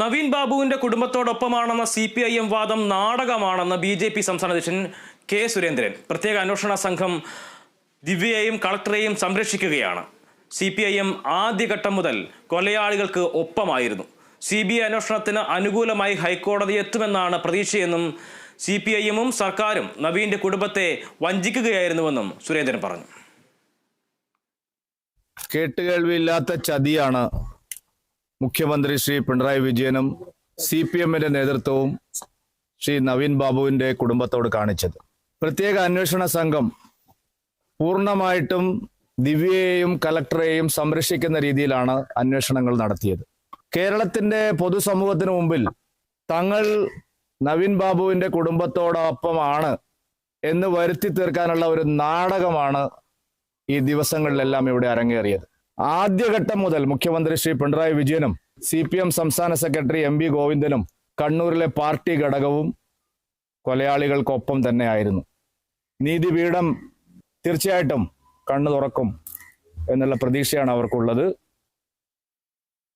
നവീൻ ബാബുവിന്റെ കുടുംബത്തോടൊപ്പമാണെന്ന C P I M വാദം നാടകമാണെന്ന് ബി ജെ പി സംസ്ഥാന അധ്യക്ഷൻ കെ സുരേന്ദ്രൻ. പ്രത്യേക അന്വേഷണ സംഘം ദിവ്യയെയും കളക്ടറെയും സംരക്ഷിക്കുകയാണ്. സി പി ഐ എം ആദ്യഘട്ടം മുതൽ കൊലയാളികൾക്ക് ഒപ്പമായിരുന്നു. സി ബി ഐ അന്വേഷണത്തിന് അനുകൂലമായി ഹൈക്കോടതി എത്തുമെന്നാണ് പ്രതീക്ഷയെന്നും സി പി ഐ എമ്മും സർക്കാരും നവീന്റെ കുടുംബത്തെ വഞ്ചിക്കുകയായിരുന്നുവെന്നും സുരേന്ദ്രൻ പറഞ്ഞു. കേട്ടുകേൾവിയില്ലാത്ത ചതിയാണ് മുഖ്യമന്ത്രി ശ്രീ പിണറായി വിജയനും സി പി എമ്മിന്റെ നേതൃത്വവും ശ്രീ നവീൻ ബാബുവിന്റെ കുടുംബത്തോട് കാണിച്ചത്. പ്രത്യേക അന്വേഷണ സംഘം പൂർണമായിട്ടും ദിവ്യയെയും കലക്ടറെയും സംരക്ഷിക്കുന്ന രീതിയിലാണ് അന്വേഷണങ്ങൾ നടത്തിയത്. കേരളത്തിന്റെ പൊതുസമൂഹത്തിന് മുമ്പിൽ തങ്ങൾ നവീൻ ബാബുവിന്റെ കുടുംബത്തോടൊപ്പമാണ് എന്ന് വരുത്തി തീർക്കാനുള്ള ഒരു നാടകമാണ് ഈ ദിവസങ്ങളിലെല്ലാം ഇവിടെ അരങ്ങേറിയത്. ആദ്യഘട്ടം മുതൽ മുഖ്യമന്ത്രി ശ്രീ പിണറായി വിജയനും സി പി എം സംസ്ഥാന സെക്രട്ടറി എം വി ഗോവിന്ദനും കണ്ണൂരിലെ പാർട്ടി ഘടകവും കൊലയാളികൾക്കൊപ്പം തന്നെയായിരുന്നു നീതിപീഠം തീർച്ചയായിട്ടും കണ്ണു തുറക്കും എന്നുള്ള പ്രതീക്ഷയാണ് അവർക്കുള്ളത്.